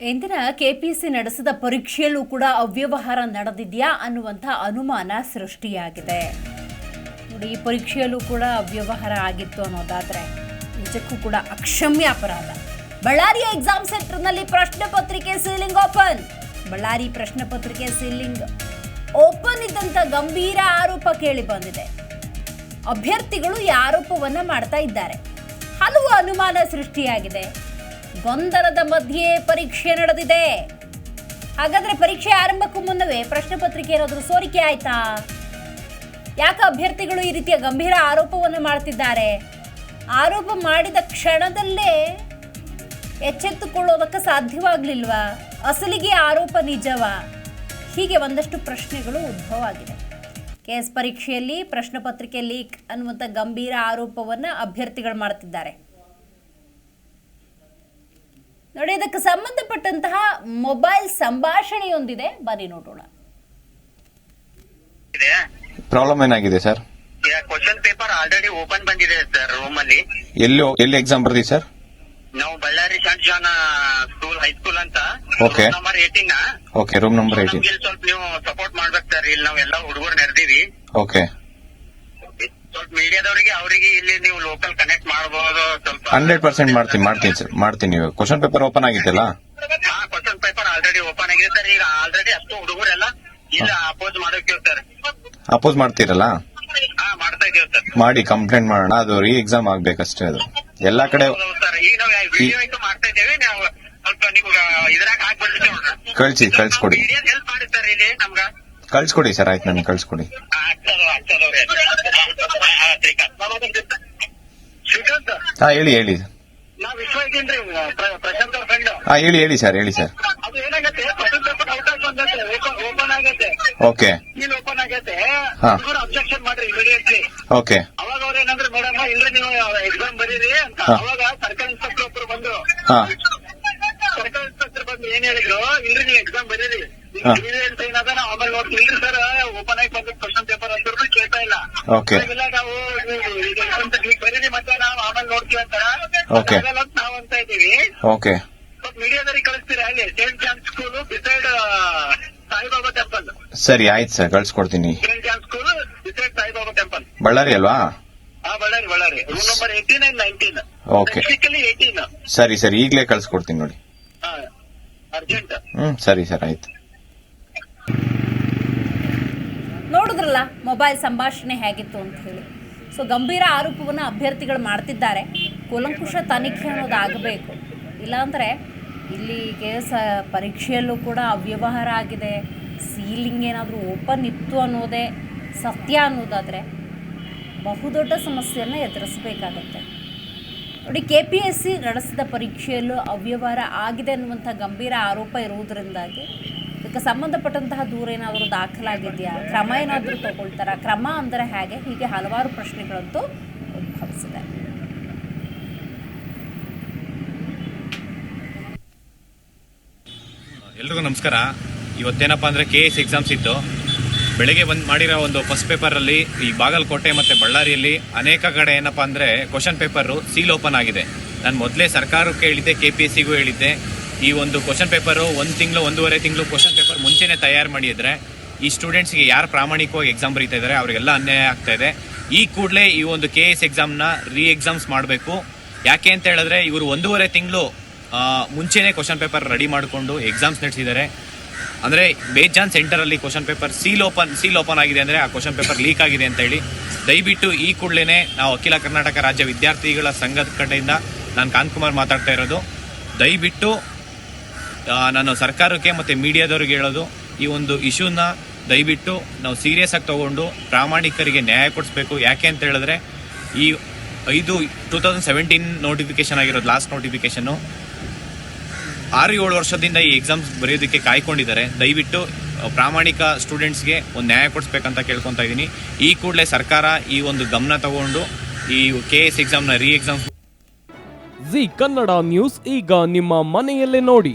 ಇಂದಿನ ಕೆಪಿಎಸ್ಸಿ ನಡೆಸಿದ ಪರೀಕ್ಷೆಯಲ್ಲೂ ಕೂಡ ಅವ್ಯವಹಾರ ನಡೆದಿದೆಯಾ ಅನ್ನುವಂಥ ಅನುಮಾನ ಸೃಷ್ಟಿಯಾಗಿದೆ. ನೋಡಿ, ಈ ಪರೀಕ್ಷೆಯಲ್ಲೂ ಕೂಡ ಅವ್ಯವಹಾರ ಆಗಿತ್ತು ಅನ್ನೋದಾದರೆ ನಿಜಕ್ಕೂ ಕೂಡ ಅಕ್ಷಮ್ಯ ಅಪರಾಧ. ಬಳ್ಳಾರಿಯ ಎಕ್ಸಾಮ್ ಸೆಂಟರ್ನಲ್ಲಿ ಪ್ರಶ್ನೆ ಪತ್ರಿಕೆ ಸೀಲಿಂಗ್ ಓಪನ್. ಬಳ್ಳಾರಿ ಪ್ರಶ್ನೆ ಪತ್ರಿಕೆ ಸೀಲಿಂಗ್ ಓಪನ್ ಇದ್ದಂಥ ಗಂಭೀರ ಆರೋಪ ಕೇಳಿ ಬಂದಿದೆ. ಅಭ್ಯರ್ಥಿಗಳು ಈ ಆರೋಪವನ್ನು ಮಾಡ್ತಾ ಇದ್ದಾರೆ. ಹಲವು ಅನುಮಾನ ಸೃಷ್ಟಿಯಾಗಿದೆ. ಗೊಂದಲದ ಮಧ್ಯೆ ಪರೀಕ್ಷೆ ನಡೆದಿದೆ. ಹಾಗಾದ್ರೆ ಪರೀಕ್ಷೆ ಆರಂಭಕ್ಕೂ ಮುನ್ನವೇ ಪ್ರಶ್ನೆ ಪತ್ರಿಕೆ ಏನಾದರೂ ಸೋರಿಕೆ ಆಯ್ತಾ? ಯಾಕೆ ಅಭ್ಯರ್ಥಿಗಳು ಈ ರೀತಿಯ ಗಂಭೀರ ಆರೋಪವನ್ನು ಮಾಡ್ತಿದ್ದಾರೆ? ಆರೋಪ ಮಾಡಿದ ಕ್ಷಣದಲ್ಲೇ ಎಚ್ಚೆತ್ತುಕೊಳ್ಳೋದಕ್ಕೆ ಸಾಧ್ಯವಾಗ್ಲಿಲ್ವಾ? ಅಸಲಿಗೆ ಆರೋಪ ನಿಜವಾ? ಹೀಗೆ ಒಂದಷ್ಟು ಪ್ರಶ್ನೆಗಳು ಉದ್ಭವ ಆಗಿದೆ. ಕೆಎಸ್ ಪರೀಕ್ಷೆಯಲ್ಲಿ ಪ್ರಶ್ನೆ ಪತ್ರಿಕೆ ಲೀಕ್ ಅನ್ನುವಂಥ ಗಂಭೀರ ಆರೋಪವನ್ನು ಅಭ್ಯರ್ಥಿಗಳು ಮಾಡ್ತಿದ್ದಾರೆ. ನೋಡಿ ಇದಕ್ಕೆ ಸಂಬಂಧಪಟ್ಟಂತಹ ಮೊಬೈಲ್ ಸಂಭಾಷಣೆಯೊಂದಿದೆ. ಬನ್ನಿ ನೋಡೋಣ. ಇದೆ? ಪ್ರಾಬ್ಲಮ್ ಏನಾಗಿದೆ sir? Question paper already open ಬಂದಿದೆ ಸರ್ ರೂಮ್ ಅಲ್ಲಿ ಎಲ್ಲಿ ಎಲ್ಲಿ ಎಕ್ಸಾಮ್ ಬರ್ದಿ ಸರ್? ನಾವು Ballari saint John school high school ಅಂತ. Okay. Number eighteen okay room number eighteen ಸ್ವಲ್ಪ ನೀವು ಸಪೋರ್ಟ್ ಮಾಡ್ಬೇಕು ಸರ್. ಇಲ್ಲಿ ನಾವೆಲ್ಲ ಹುಡುಗರು ನೆರೆದಿವಿ. ಓಕೆ. ಸ್ವಲ್ಪ ಮೀಡಿಯಾದವರಿಗೆ ಅವರಿಗೆ ಇಲ್ಲಿ ನೀವು ಲೋಕಲ್ ಕನೆಕ್ಟ್ ಮಾಡಬಹುದು ಸ್ವಲ್ಪ ಹಂಡ್ರೆಡ್ ಪರ್ಸೆಂಟ್ ಮಾಡ್ತೀನಿ ಮಾಡ್ತೀನಿ ಸರ್ ಮಾಡ್ತೀನಿ ಕ್ವಶನ್ ಪೇಪರ್ ಓಪನ್ ಆಗಿದ್ದಲ್ಲ ಹಾ ಕ್ವಶನ್ ಪೇಪರ್ ಆಲ್ರೆಡಿ ಓಪನ್ ಆಗಿದೆ ಸರ್. ಈಗ ಆಲ್ರೆಡಿ ಅಷ್ಟು ಹುಡುಗರೆಲ್ಲ ಇಲ್ಲ ಅಪೋಸ್ ಮಾಡೋಕೆ ಸರ್. ಅಪೋಸ್ ಮಾಡ್ತೀರಲ್ಲ? ಹಾ ಮಾಡ್ತಾ ಇದೀವಿ ಸರ್. ಮಾಡಿ ಕಂಪ್ಲೇಂಟ್ ಮಾಡೋಣ. ಅದು ರೀ ಎಕ್ಸಾಮ್ ಆಗ್ಬೇಕಷ್ಟೇ ಅದು. ಎಲ್ಲಾ ಕಡೆ ಸರ್. ಈಗ ನಾವು ವಿಡಿಯೋ ಮಾಡ್ತಾ ಇದ್ದೇವೆ ನಾವು ಸ್ವಲ್ಪ ನಿಮ್ಗ ಇದ್ರಾಗ ಹಾಕ್ಬಿಡ್ತೀವಿ ನೋಡ್ರಿ. ಕಳ್ಸಿ ಕಳ್ಸ್ಕೊಡಿ. ಹೆಲ್ಪ್ ಮಾಡಿ ಸರ್ ಇಲ್ಲಿ ನಮ್ಗ. ಕಳ್ಸ್ಕೊಡಿ ಸರ್ ಆಯ್ತು ನನಗೆ ಕಳ್ಸ್ಕೊಡಿ. ಶ್ರೀಕಾಂತ್ ಹಾ ಹೇಳಿ ಹೇಳಿ. ನಾ ವಿಶ್ವ ಇದ್ದೀನ್ರಿ ಪ್ರ- ಪ್ರಶಾಂತ್ ಅವ್ರ ಫ್ರೆಂಡ್ ಹಾ ಹೇಳಿ ಹೇಳಿ ಸರ್ ಹೇಳಿ ಸರ್ ಅದು ಏನಾಗತ್ತೆ ಪೇಪರ್ ಔಟ್ ಆಗಿ ಬಂದೈತೆ ಓಪನ್ ಆಗತ್ತೆ. ಓಕೆ ಇಲ್ಲಿ ಓಪನ್ ಆಗತ್ತೆ. ಹಾ. ಅಬ್ಜೆಕ್ಷನ್ ಮಾಡ್ರಿ ಇಮಿಡಿಯೇಟ್ಲಿ ಓಕೆ ಅವಾಗ ಅವ್ರ ಏನಂದ್ರೆ ಮೇಡಮ್ ಇಲ್ರಿ ನೀವು ಎಕ್ಸಾಮ್ ಬರೀರಿ ಅಂತ. ಹಾ. ಅವಾಗ ಸರ್ಕಲ್ ಇನ್ಸ್ಪೆಕ್ಟರ್ ಒಬ್ರು ಬಂದು ಹಾ. ಸರ್ಕಲ್ ಇನ್ಸ್ಪೆಕ್ಟರ್ ಬಂದು ಏನ್ ಹೇಳಿದ್ರು ಇಲ್ರಿ ನೀವು ಎಕ್ಸಾಮ್ ಬರೀರಿ. ಹಾ. ಏನದ ಆಮೇಲೆ ನೋಡ್ತೀನಿ. ಇಲ್ರಿ ಸರ್ ಓಪನ್ ಆಗಿ ಬಂದ ಅಂತ ಕೇಳ್ತಾ ಇಲ್ಲ ನಾವು ಈಗ ಅಂತ ಈಗ ಬರೀರಿ ಮತ್ತೆ ನಾವು ಆಮೇಲೆ ನೋಡ್ತೀವಿ ಅಂತಾರ Okay. ಆಗಲ್ಲ ಅಂತ ನಾವು ಅಂತ ಇದೀವಿ ಓಕೆ ಸ್ವಲ್ಪ ಮೀಡಿಯಾದವ್ರಿಗೆ ಕಳಿಸ್ತೀರಾ ಅಲ್ಲಿ saint John school beside Saibaba temple ಸರಿ ಆಯ್ತು ಸರ್ ಕಳ್ಸ್ಕೊಡ್ತೀನಿ. Saint John school beside Saibaba temple Ballari ಅಲ್ವಾ? ಹಾ Ballari Ballari. Room number eighteen and nineteen Okay. Physically eighteen ಸರಿ ಸರಿ ಈಗಲೇ ಕಳ್ಸ್ಕೊಡ್ತೀನಿ ನೋಡಿ. ಅರ್ಜೆಂಟ್ ಹ್ಮ್ ಸರಿ ಸರ್ ಆಯ್ತು. ನೋಡಿದ್ರಲ್ಲ ಮೊಬೈಲ್ ಸಂಭಾಷಣೆ ಹೇಗಿತ್ತು ಅಂತ ಹೇಳಿ. ಸೊ ಗಂಭೀರ ಆರೋಪವನ್ನು ಅಭ್ಯರ್ಥಿಗಳು ಮಾಡ್ತಿದ್ದಾರೆ. ಕೂಲಂಕುಷ ತನಿಖೆ ಅನ್ನೋದು ಆಗಬೇಕು. ಇಲ್ಲಾಂದರೆ ಇಲ್ಲಿ ಕೆ ಎಸ್ ಪರೀಕ್ಷೆಯಲ್ಲೂ ಕೂಡ ಅವ್ಯವಹಾರ ಆಗಿದೆ. ಸೀಲಿಂಗ್ ಏನಾದರೂ ಓಪನ್ ಇತ್ತು ಅನ್ನೋದೇ ಸತ್ಯ ಅನ್ನೋದಾದರೆ ಬಹುದೊಡ್ಡ ಸಮಸ್ಯೆಯನ್ನು ಎದುರಿಸಬೇಕಾಗತ್ತೆ. ನೋಡಿ ಕೆ ಪಿ ಎಸ್ ಸಿ ನಡೆಸಿದ ಪರೀಕ್ಷೆಯಲ್ಲೂ ಅವ್ಯವಹಾರ ಆಗಿದೆ ಅನ್ನುವಂಥ ಗಂಭೀರ ಆರೋಪ ಇರುವುದರಿಂದಾಗಿ ಇದಕ್ಕೆ ಸಂಬಂಧಪಟ್ಟಂತಹ ದೂರ ಏನಾದರೂ ದಾಖಲಾಗಿದೆಯಾ? ಕ್ರಮ ಏನಾದರೂ ತಗೊಳ್ತಾರಾ? ಕ್ರಮ ಅಂದರೆ ಹೇಗೆ? ಹೀಗೆ ಹಲವಾರು ಪ್ರಶ್ನೆಗಳಂತೂ ಉದ್ಭವಿಸಿದೆ. ಎಲ್ರಿಗೂ ನಮಸ್ಕಾರ. ಇವತ್ತೇನಪ್ಪ ಅಂದರೆ ಕೆ ಎಸ್ ಎಕ್ಸಾಮ್ಸ್ ಇತ್ತು. ಬೆಳಗ್ಗೆ ಬಂದು ಮಾಡಿರೋ ಒಂದು ಫಸ್ಟ್ ಪೇಪರಲ್ಲಿ ಈ ಬಾಗಲಕೋಟೆ ಮತ್ತು ಬಳ್ಳಾರಿಯಲ್ಲಿ ಅನೇಕ ಕಡೆ ಏನಪ್ಪ ಅಂದರೆ ಕ್ವಶನ್ ಪೇಪರು ಸೀಲ್ ಓಪನ್ ಆಗಿದೆ. ನಾನು ಮೊದಲೇ ಸರ್ಕಾರಕ್ಕೆ ಹೇಳಿದ್ದೆ ಕೆ ಪಿ ಎಸ್ ಸಿಗೂ ಹೇಳಿದ್ದೆ. ಈ ಒಂದು ಕ್ವಶನ್ ಪೇಪರು ಒಂದು ತಿಂಗಳು, ಒಂದೂವರೆ ತಿಂಗಳು ಕ್ವಶನ್ ಪೇಪರ್ ಮುಂಚೆನೇ ತಯಾರು ಮಾಡಿದರೆ ಈ ಸ್ಟೂಡೆಂಟ್ಸ್ಗೆ ಯಾರು ಪ್ರಾಮಾಣಿಕವಾಗಿ ಎಕ್ಸಾಮ್ ಬರೀತಾ ಇದ್ದಾರೆ ಅವರಿಗೆಲ್ಲ ಅನ್ಯಾಯ ಆಗ್ತಾ ಇದೆ. ಈ ಕೂಡಲೇ ಈ ಒಂದು ಕೆ ಎಸ್ ಎಕ್ಸಾಮ್ನ ರೀ ಎಕ್ಸಾಮ್ಸ್ ಮಾಡಬೇಕು. ಯಾಕೆ ಅಂತ ಹೇಳಿದ್ರೆ ಇವರು ಒಂದೂವರೆ ತಿಂಗಳು ಮುಂಚೆನೇ ಕ್ವಶನ್ ಪೇಪರ್ ರೆಡಿ ಮಾಡಿಕೊಂಡು ಎಕ್ಸಾಮ್ಸ್ ನಡೆಸಿದ್ದಾರೆ. ಅಂದರೆ ಬೇಜಾನ್ ಸೆಂಟರಲ್ಲಿ question paper seal open seal open ಆಗಿದೆ ಅಂದರೆ ಆ ಕ್ವಶನ್ ಪೇಪರ್ ಲೀಕ್ ಆಗಿದೆ ಅಂತ ಹೇಳಿ. ದಯವಿಟ್ಟು ಈ ಕೂಡಲೇ ನಾವು ಅಖಿಲ ಕರ್ನಾಟಕ ರಾಜ್ಯ ವಿದ್ಯಾರ್ಥಿಗಳ ಸಂಘದ ಕಡೆಯಿಂದ ನಾನು ಕಾಂತಕುಮಾರ್ ಮಾತಾಡ್ತಾ ಇರೋದು. ದಯವಿಟ್ಟು ನಾನು ಸರ್ಕಾರಕ್ಕೆ ಮತ್ತು ಮೀಡಿಯಾದವ್ರಿಗೆ ಹೇಳೋದು, ಈ ಒಂದು ಇಶ್ಯೂನ ದಯವಿಟ್ಟು ನಾವು ಸೀರಿಯಸ್ ಆಗಿ ತಗೊಂಡು ಪ್ರಾಮಾಣಿಕರಿಗೆ ನ್ಯಾಯ ಕೊಡಿಸ್ಬೇಕು. ಯಾಕೆ ಅಂತ ಹೇಳಿದ್ರೆ, ಈ ಐದು ಟೂ ತೌಸಂಡ್ ಸೆವೆಂಟೀನ್ ನೋಟಿಫಿಕೇಶನ್ ಆಗಿರೋದು ಲಾಸ್ಟ್ ನೋಟಿಫಿಕೇಶನ್ನು ಆರು ಏಳು ವರ್ಷದಿಂದ ಈ ಎಕ್ಸಾಮ್ಸ್ ಬರೆಯೋದಕ್ಕೆ ಕಾಯ್ಕೊಂಡಿದ್ದಾರೆ. ದಯವಿಟ್ಟು ಪ್ರಾಮಾಣಿಕ ಸ್ಟೂಡೆಂಟ್ಸ್ಗೆ ಒಂದು ನ್ಯಾಯ ಕೊಡಿಸ್ಬೇಕಂತ ಕೇಳ್ಕೊತಾ ಇದ್ದೀನಿ. ಈ ಕೂಡಲೇ ಸರ್ಕಾರ ಈ ಒಂದು ಗಮನ ತಗೊಂಡು ಈ ಕೆ ಎಸ್ ಎಕ್ಸಾಮ್ನ ರೀ ಎಕ್ಸಾಮ್ ಜಿ ಕನ್ನಡ ನ್ಯೂಸ್ ಈಗ ನಿಮ್ಮ ಮನೆಯಲ್ಲೇ ನೋಡಿ.